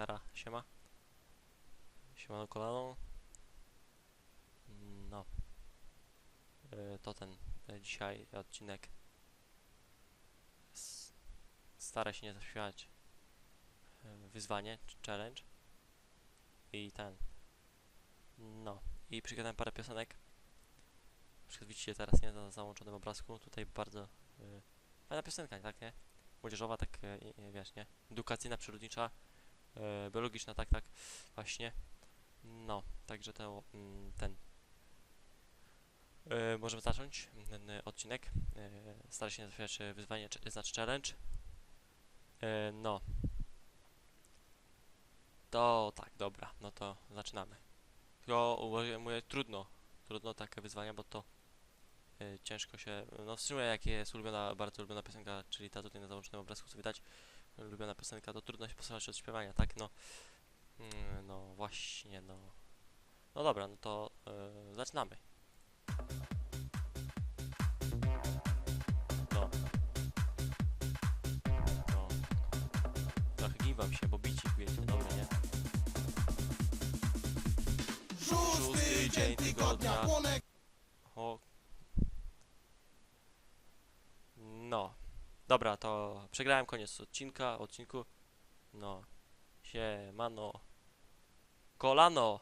Jara, siema. Siemano kolano. No. E, To ten e, dzisiaj odcinek. S- się nie zaśpiewać. E, Wyzwanie, ch- challenge. I ten. No. I przygotowałem parę piosenek. Widzicie teraz nie na załączonym obrazku. Tutaj bardzo y, fajna piosenka, tak nie? Młodzieżowa, tak y, y, wiesz, nie? Edukacyjna, przyrodnicza, y, biologiczna, tak, tak, właśnie. No, także mm, ten. Y, możemy zacząć ten odcinek. Y, staraj się nazywać y, wyzwanie, czy- znaczy challenge. Y, no. To tak, dobra, no to zaczynamy. Tylko mówię, trudno, trudno takie wyzwania, bo to y, ciężko się, no w sumie jak jest ulubiona, bardzo ulubiona piosenka, czyli ta tutaj na załączonym obrazku, co widać, ulubiona piosenka, to trudno się posłuchać od śpiewania, tak, no, mm, no właśnie, no, no dobra, no to y, zaczynamy. No. No. Trochę giwam się, bo bicik, wiecie, dobra, nie? Szósty dzień tygodnia, O. No. Dobra, to przegrałem koniec odcinka, odcinku. No. Siemano. Kolano.